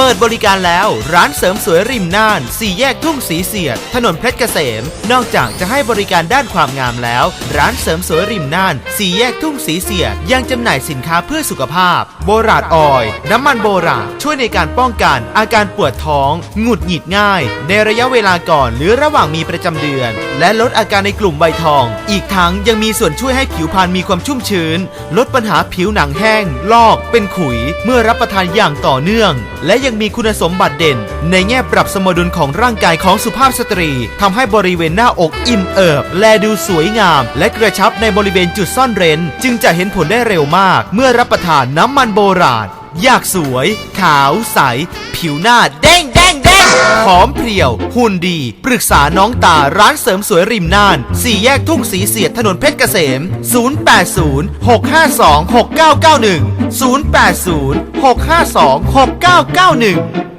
เปิดบริการแล้วร้านเสริมสวยริมน่าน สี่แยกทุ่งสีเสียด ถนนเพชรเกษม นอกจากจะให้บริการด้านความงามแล้ว ร้านเสริมสวยริมน่าน สี่แยกทุ่งสีเสียด ยังจำหน่ายสินค้าเพื่อสุขภาพ โบราดออยล์น้ำมันโบราณช่วยในการป้องกันอาการปวดท้อง หงุดหงิดง่าย ในระยะเวลาก่อนหรือระหว่างมีประจำเดือน และลดอาการในกลุ่มใบทอง อีกทั้งยังมีส่วนช่วยให้ผิวพรรณมีความชุ่มชื้น ลดปัญหาผิวหนังแห้ง ลอกเป็นขุย เมื่อรับประทานอย่างต่อเนื่อง และยังมีคุณสมบัติเด่น ในแง่ปรับสมดุลของร่างกายของสุภาพสตรีทำให้บริเวณหน้าอกอิ่มเอิบ แลดูสวยงาม และกระชับในบริเวณจุดซ่อนเร้น จึงจะเห็นผลได้เร็วมาก เมื่อรับประทานน้ำมันโบราณ อยากสวย ขาวใส ผิวหน้าเด้ง เด้งเด้งหอมเพรียว หุ่นดี ปรึกษาน้องตาร้านเสริมสวยริมน่าน สี่แยกทุ่งสีเสียดถนนเพชรเกษม 0806526991 0806526991